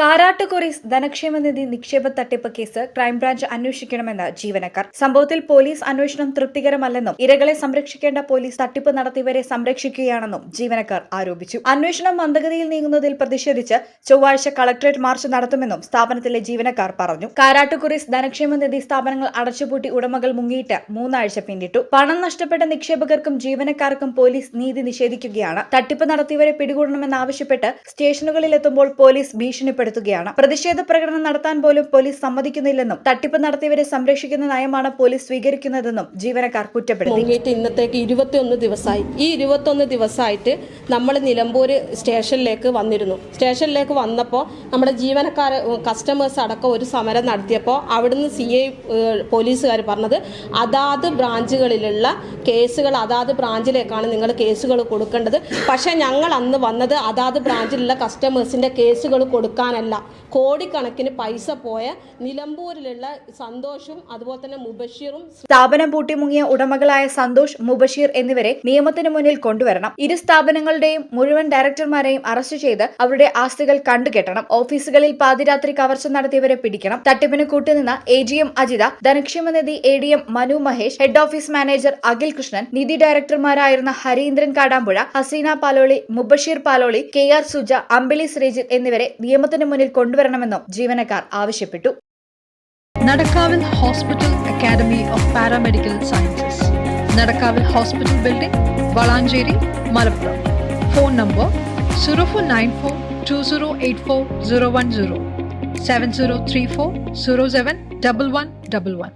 കാരാട്ടുകുറീസ് ധനക്ഷേമ നിധി നിക്ഷേപ തട്ടിപ്പ് case crime branch അന്വേഷിക്കണമെന്ന് ജീവനക്കാർ. സംഭവത്തിൽ പോലീസ് അന്വേഷണം തൃപ്തികരമല്ലെന്നും ഇരകളെ സംരക്ഷിക്കേണ്ട പോലീസ് തട്ടിപ്പ് നടത്തിയവരെ സംരക്ഷിക്കുകയാണെന്നും ജീവനക്കാർ ആരോപിച്ചു. അന്വേഷണം മന്ദഗതിയിൽ നീങ്ങുന്നതിൽ പ്രതിഷേധിച്ച് ചൊവ്വാഴ്ച കളക്ടറേറ്റ് മാർച്ച് നടത്തുമെന്നും സ്ഥാപനത്തിലെ ജീവനക്കാർ പറഞ്ഞു. കാരാട്ടുകുറീസ് ധനക്ഷേമ നിധി സ്ഥാപനങ്ങൾ അടച്ചുപൂട്ടി ഉടമകൾ മുങ്ങിയിട്ട് മൂന്നാഴ്ച പിന്നിട്ടു. പണം നഷ്ടപ്പെട്ട നിക്ഷേപകർക്കും ജീവനക്കാർക്കും പോലീസ് നീതി നിഷേധിക്കുകയാണ്. തട്ടിപ്പ് നടത്തിയവരെ പിടികൂടണമെന്നാവശ്യപ്പെട്ട് സ്റ്റേഷനുകളിലെത്തുമ്പോൾ പോലീസ് ഭീഷണിപ്പെടുത്തുകയാണ് പ്രതിഷേധ പ്രകടനം നടത്താൻ പോലും പോലീസ് സമ്മതിക്കുന്നില്ലെന്നും തട്ടിപ്പ് നടത്തിയവരെ സംരക്ഷിക്കുന്ന നയമാണ് പോലീസ് സ്വീകരിക്കുന്നതെന്നും ജീവനക്കാർ കുറ്റപ്പെടുത്തി. ഇന്നത്തേക്ക് ഇരുപത്തിയൊന്ന് ദിവസമായി ഈ ഇരുപത്തൊന്ന് ദിവസമായിട്ട് നമ്മൾ നിലമ്പൂർ സ്റ്റേഷനിലേക്ക് വന്നിരുന്നു. സ്റ്റേഷനിലേക്ക് വന്നപ്പോൾ നമ്മുടെ ജീവനക്കാർ കസ്റ്റമേഴ്സ് അടക്കം ഒരു സമരം നടത്തിയപ്പോൾ അവിടുന്ന് സി ഐ പോലീസുകാർ പറഞ്ഞത് അതാത് ബ്രാഞ്ചുകളിലുള്ള കേസുകൾ അതാത് ബ്രാഞ്ചിലേക്കാണ് നിങ്ങൾ കേസുകൾ കൊടുക്കേണ്ടത്. പക്ഷേ ഞങ്ങൾ അന്ന് വന്നത് അതാത് ബ്രാഞ്ചിലുള്ള കസ്റ്റമേഴ്സിന്റെ കേസുകൾ കൊടുക്കാനല്ല കോടിക്കണക്കിന് പൈസ പോയ നിലമ്പൂരിലുള്ള സന്തോഷും അതുപോലെ തന്നെ മുബഷീറും സ്ഥാപനം പൂട്ടി മുങ്ങിയ ഉടമകളായ സന്തോഷ് മുബഷീർ എന്നിവരെ നിയമത്തിന് മുന്നിൽ കൊണ്ടുവരണം. ഇരു സ്ഥാപനങ്ങളുടെയും മുഴുവൻ ഡയറക്ടർമാരെയും അറസ്റ്റ് ചെയ്ത് അവരുടെ ആസ്തികൾ കണ്ടുകെട്ടണം. ഓഫീസുകളിൽ പാതിരാത്രി കവർച്ച നടത്തിയവരെ പിടിക്കണം. തട്ടിപ്പിന് കൂട്ടുനിന്ന A G M Ajitha Dhanakshema Nidhi A D M Manu Mahesh head office manager Akhil Krishnan Nidhi ഡയറക്ടർമാരായിരുന്ന Harindran Kadampuzha Haseena Paloli Mubasheer Paloli K R Suja Ambili Sreejith എന്നിവരെ നിയമത്തിന് മുന്നിൽ കൊണ്ടുവരണമെന്നും ജീവനക്കാർ ആവശ്യപ്പെട്ടു. നടക്കാവിൽ hospital academy of paramedical sciences. നടക്കാവിൽ hospital building Valanchery Malappuram. Phone number zero four nine four two zero eight four zero one zero. Seven zero three four zero seven double one double one.